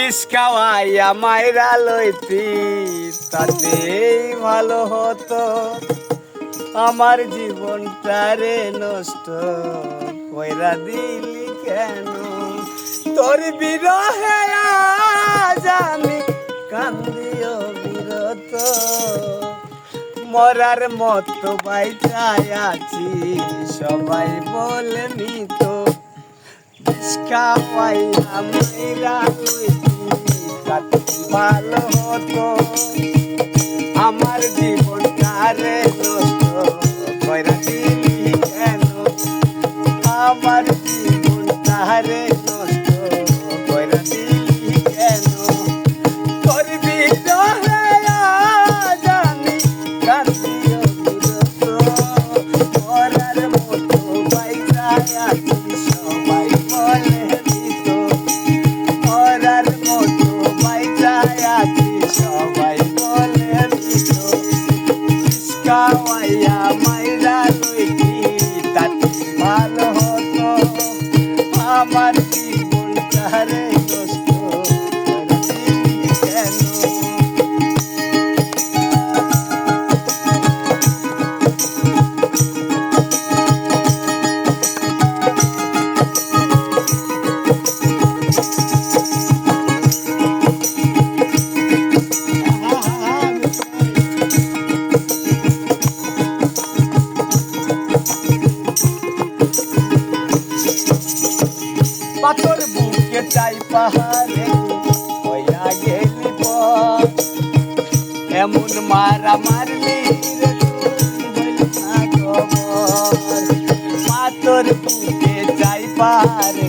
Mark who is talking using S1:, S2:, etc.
S1: বিষ খাওয়াইয়া মাইরা লইতি, তাতেই ভালো হতো। আমার জীবনটা রে নষ্ট কইরা দিলি কেন? তোর বিরহে আজ আমি কান্দিও বিরত। মরার মতো বাইচাই আছি, সবাই বলে নিত খাওয়াই আমরা ভালো হতো। আমার জীবনটা খাওয়াইয়া পাথর বুকে চাই পাহাড়ে হইয়া গেলি এমন মারা মারলি রে তুই হইল না বুকে চাই পাহাড়ে